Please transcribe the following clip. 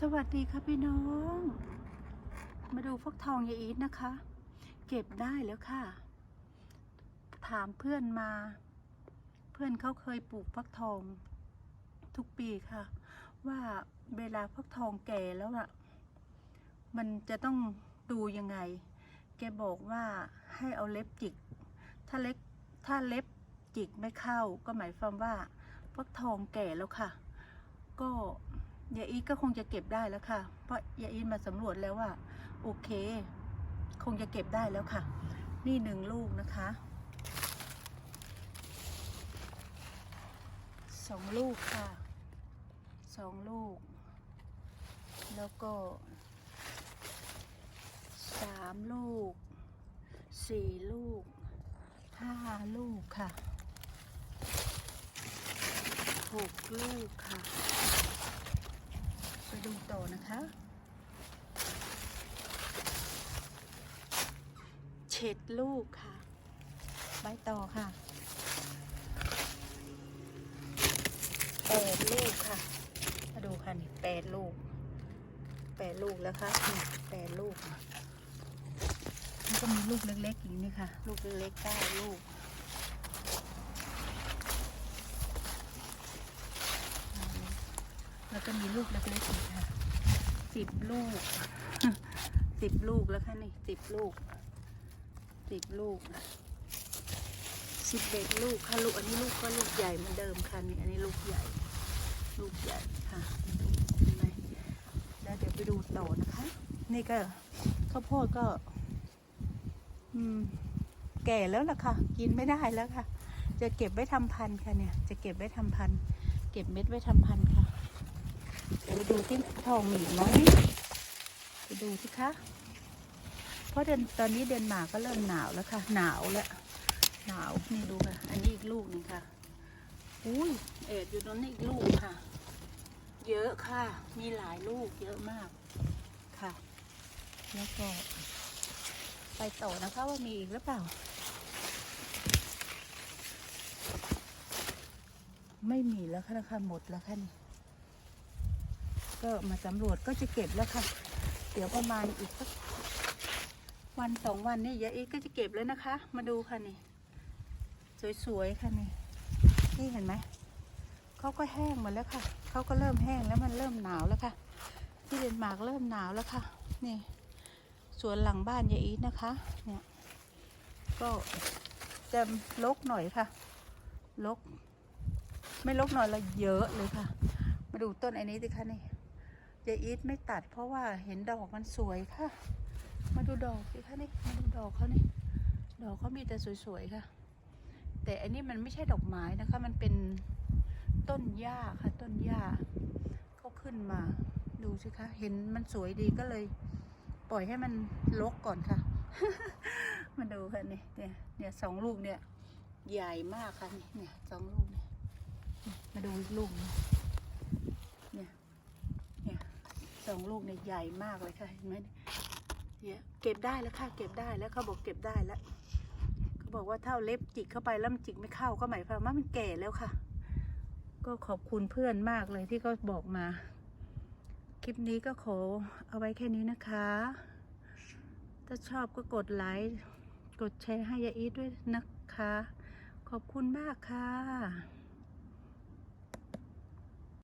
สวัสดีค่ะพี่น้อง มาดูฟักทองยายอีทนะคะ เก็บได้แล้วค่ะ ถามเพื่อนมา เพื่อนเขาเคยปลูกฟักทอง ทุกปีค่ะ ว่าเวลาฟักทองแก่แล้วอะมันจะต้องดูยังไง แกบอกว่าให้เอาเล็บจิก ถ้าเล็บถ้าเล็บจิกไม่เข้า ก็หมายความว่าฟักทองแก่แล้วค่ะ ก็ ยาอีทก็คงจะเก็บได้แล้วค่ะ เพราะยาอีทมาสำรวจแล้วว่า โอเค คงจะเก็บได้แล้วค่ะ นี่หนึ่งลูกนะคะสองลูกค่ะสองลูก แล้วก็สามลูกสี่ลูกห้าลูกค่ะหกลูกค่ะ ไปดูต่อนะคะ เจ็ดลูกค่ะไปต่อค่ะแปดลูกค่ะ มาดูค่ะนี่แปดลูกแปดลูกแล้วค่ะนี่แปดลูกมันก็มีลูกเล็กๆอีกนี่ค่ะ ลูกเล็กๆเก้าลูกแล้วก็มีลูกเล็กๆอีกค่ะสิบลูกสิบลูกแล้วค่ะนี่สิบลูก สิบลูกสิบเอ็ดลูกค่ะลูกอันนี้ลูกก็ลูกใหญ่เหมือนเดิมค่ะนี่อันนี้ลูกใหญ่ ลูกใหญ่ค่ะแล้วเดี๋ยวไปดูต่อนะคะ นี่ก็ข้าวโพดก็ อืม แก่แล้วล่ะค่ะ กินไม่ได้แล้วค่ะ จะเก็บไว้ทำพันธุ์ค่ะเนี่ย จะเก็บไว้ทำพันธุ์เก็บเม็ดไว้ทำพันธุ์ค่ะเดี๋ยวไปดูที่ทองมีอีกไหมไปดูสิคะ เพราะเดือนตอนนี้เดือนหมากก็เริ่มหนาวแล้วค่ะ หนาวแล้วหนาวนี่ดูค่ะ อันนี้อีกลูกหนึงค่ะ อุ้ยเอ็ดอยู่ตรงนี้อีกลูกค่ะ เยอะค่ะ มีหลายลูกเยอะมากค่ะ แล้วก็ ไปต่อนะคะว่ามีอีกหรือเปล่า ไม่มีแล้วค่ะนะคะหมดแล้วค่ะนี่ก็มาสำรวจก็จะเก็บแล้วค่ะ เดี๋ยวประมาณอีกสัก วันสองวันนี่ยายอีก็จะเก็บแล้วนะคะ มาดูค่ะนี่ สวยๆค่ะนี่ นี่เห็นไหม เขาก็แห้งหมดแล้วค่ะ เขาก็เริ่มแห้งแล้วมันเริ่มหนาวแล้วค่ะ ที่เดนมาร์กเริ่มหนาวแล้วค่ะ นี่ สวนหลังบ้านยายอีนะคะ เนี่ย ก็จะลกหน่อยค่ะ ลก ไม่ลกหน่อยละเยอะเลยค่ะ มาดูต้นอันนี้สิคะนี่ยายอีทไม่ตัดเพราะว่าเห็นดอกมันสวยค่ะ มาดูดอกสิคะนี่ มาดูดอกเขานี่ ดอกเขามีแต่สวยๆค่ะ แต่อันนี้มันไม่ใช่ดอกไม้นะคะ มันเป็นต้นหญ้าค่ะ ต้นหญ้าเขาขึ้นมา ดูสิคะ เห็นมันสวยดีก็เลย ปล่อยให้มันลกก่อนค่ะ มาดูค่ะนี่ เนี่ย เนี่ยสองลูกเนี่ย ใหญ่มากค่ะนี่ เนี่ยสองลูกเนี่ย มาดูลูกเนี่ย เนี่ยสองลูกเนี่ยใหญ่มากเลยค่ะ เห็นไหม เนี่ยเก็บได้แล้วค่ะเก็บได้แล้วเขาบอกเก็บได้แล้วเขาบอกว่าถ้าเอาเล็บจิกเข้าไปแล้วมันจิกไม่เข้าก็หมายความว่ามันแก่แล้วค่ะ ก็ขอบคุณเพื่อนมากเลยที่เขาบอกมา คลิปนี้ก็ขอเอาไว้แค่นี้นะคะ ถ้าชอบก็กดไลค์กดแชร์ให้ยาอีทด้วยนะคะ ขอบคุณมากค่ะ